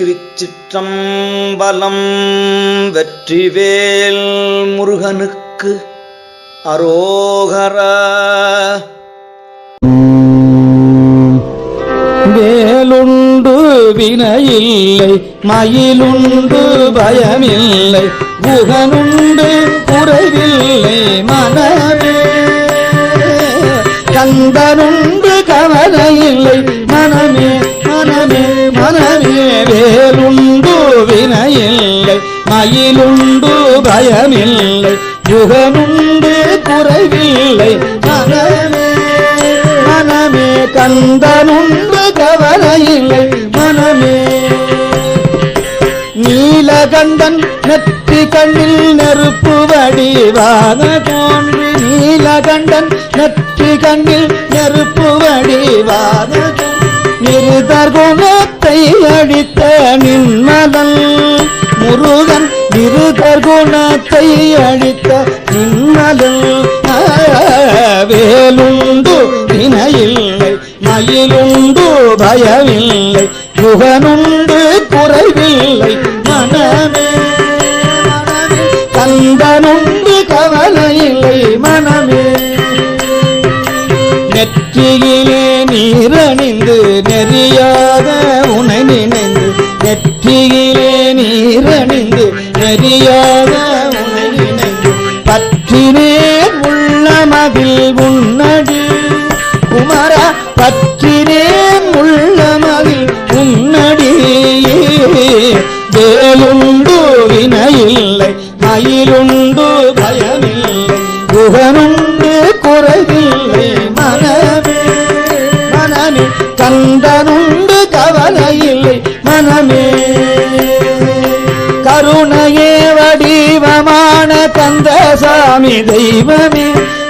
திருச்சிற்றம்பலம் வெற்றிவேல் முருகனுக்கு அரோகரா. வேலுண்டு வினையில்லை மயிலுண்டு பயமில்லை குகனுண்டு குறைவில்லை மனமே. கந்தனுண்டு கவலையில்லை மனமே மனமே மனமே வேலுண்டு வினையில்லை மயிலுண்டு பயமில்லை யுகமுண்டு குறைவில்லை மனமே மனமே கந்தனுண்டு கவலையில்லை மனமே. நீலகண்டன் நெற்றி கண்ணில் நெருப்பு வடிவாக தோன்றி நீலகண்டன் நெற்றி கண்ணில் நெருப்பு வடிவாக நிருதர்குணத்தை அடித்த நின்மதன் முருகன் நிருதர் அடித்த நின்மதன். வேலுண்டு வினையில்லை மயிலுண்டு பயமில்லை முகனுண்டு குறைவில்லை மனமே. கந்தனுண்டு கவலையில்லை மனமே. நெற்றியிலே நீரணிந்து நெறியாக உனை நினைந்து நெற்றியிலே நீரணிந்து நெறியாக உனை நினைந்து பற்றினே உள்ளமதில் உன்னடி. குமர பற்றினே உள்ளமதில் உன்னடி வேலுண்டு வினையில்லை மயிலுண்டு பயமில்லை குகனுண்டு கருணையே வடிவமான தந்த சாமி தெய்வமே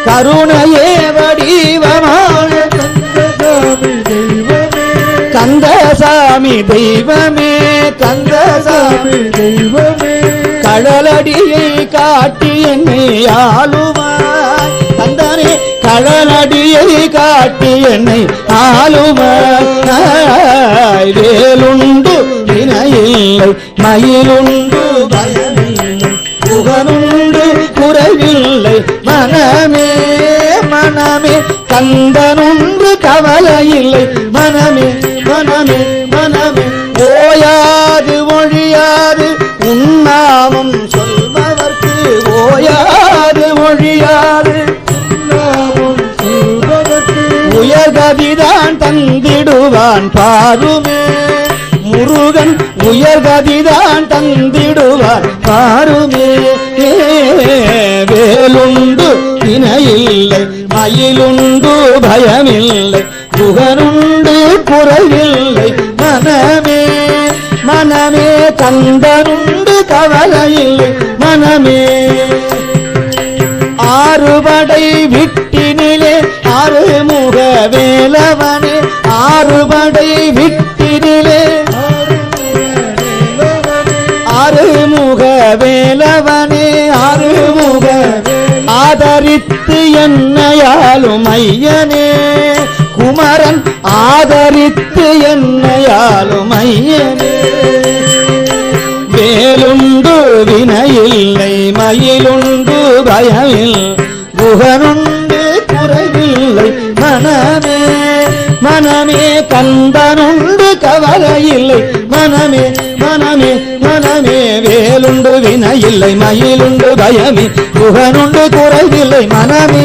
கருணையே வடிவமான கந்தசாமி தெய்வமே கந்தசாமி சாமி தெய்வமே கடலடியை காட்டி என்னை ஆளுவாய் கந்தனே கடலடியை காட்டி என்னை ஆளுவாய் இல்லை மயிலுண்டு பயமில்லை புகனுண்டு குறைவில்லை. மனமே மனமே கந்தனுண்டு கவலை இல்லை மனமே மனமே மனமே ஓயாது ஒழியாது உன்னாமம் சொல்பவர்க்கு ஓயாது ஒழியாது உயர்கதிதான் தந்திடுவான் பாருமே. முருகன் உயர்கதிதான் தந்திடுவார். பாருமே வேலுண்டு வினையில்லை மயிலுண்டு பயமில்லை புகனுண்டு குறைவில்லை மனமே மனமே கந்தனுண்டு கவலையில்லை மனமே. ஆறுபடை விட்டு ஆளும் ஐயனே குமரன் ஆதரித்து என்னை ஆளும் ஐயனே. வேலுண்டு வினையில்லை மயிலுண்டு பயமில் குகனுண்டு குறைவில்லை மனமே. மனமே கந்தனுண்டு கவலையில்லை மனமே மனமே மனமே. வேலுண்டு வினையில்லை மயிலுண்டு பயமே குகனுண்டு குறைவில்லை மனமே.